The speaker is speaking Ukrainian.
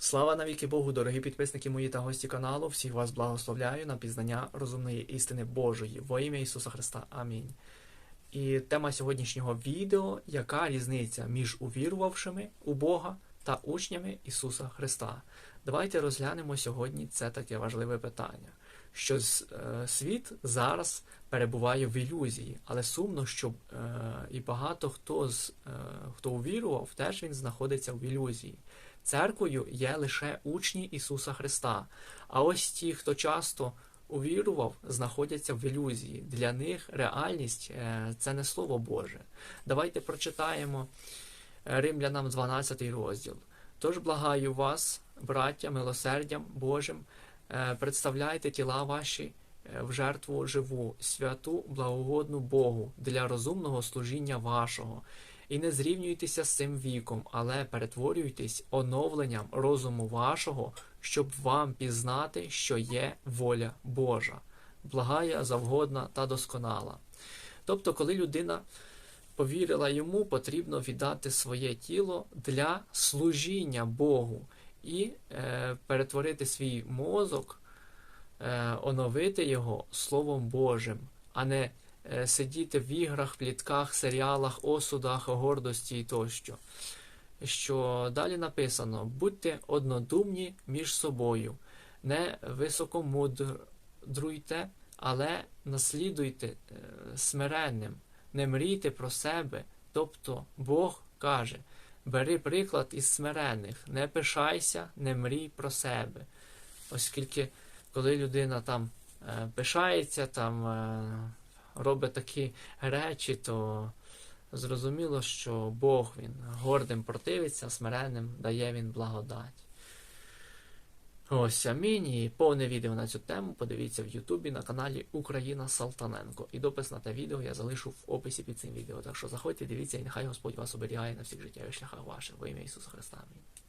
Слава навіки Богу, дорогі підписники мої та гості каналу. Всіх вас благословляю на пізнання розумної істини Божої во ім'я Ісуса Христа. Амінь. І тема сьогоднішнього відео яка різниця між увірувавшими у Бога та учнями Ісуса Христа. Давайте розглянемо сьогодні це таке важливе питання. Що е, світ зараз перебуває в ілюзії, але сумно, що е, і багато хто з е, хто увірував, теж він знаходиться в ілюзії. Церквою є лише учні Ісуса Христа. А ось ті, хто часто увірував, знаходяться в ілюзії. Для них реальність це не Слово Боже. Давайте прочитаємо Римлянам 12 розділ. Тож благаю вас, браття, милосердям Божим, е, представляйте тіла ваші е, в жертву живу, святу, благогодну Богу для розумного служіння вашого. І не зрівнюйтеся з цим віком, але перетворюйтесь оновленням розуму вашого, щоб вам пізнати, що є воля Божа, благая, завгодна та досконала. Тобто, коли людина повірила йому, потрібно віддати своє тіло для служіння Богу і е, перетворити свій мозок, е, оновити його Словом Божим, а не е, сидіти в іграх, плітках, серіалах, осудах, гордості і тощо. Що далі написано: будьте однодумні між собою, не високомудруйте, але наслідуйте е, смиренним, не мрійте про себе. Тобто Бог каже: бери приклад із смиренних, не пишайся, не мрій про себе. Оскільки, коли людина там е, пишається, там е, робить такі речі, то зрозуміло, що Бог він гордим противиться, смиренним дає він благодать. Ось амінь. І повне відео на цю тему подивіться в Ютубі на каналі Україна Салтаненко. І допис на те відео я залишу в описі під цим відео. Так що заходьте, дивіться, і нехай Господь вас оберігає на всіх життєвих шляхах ваших. Во ім'я Ісуса Христа. Амінь.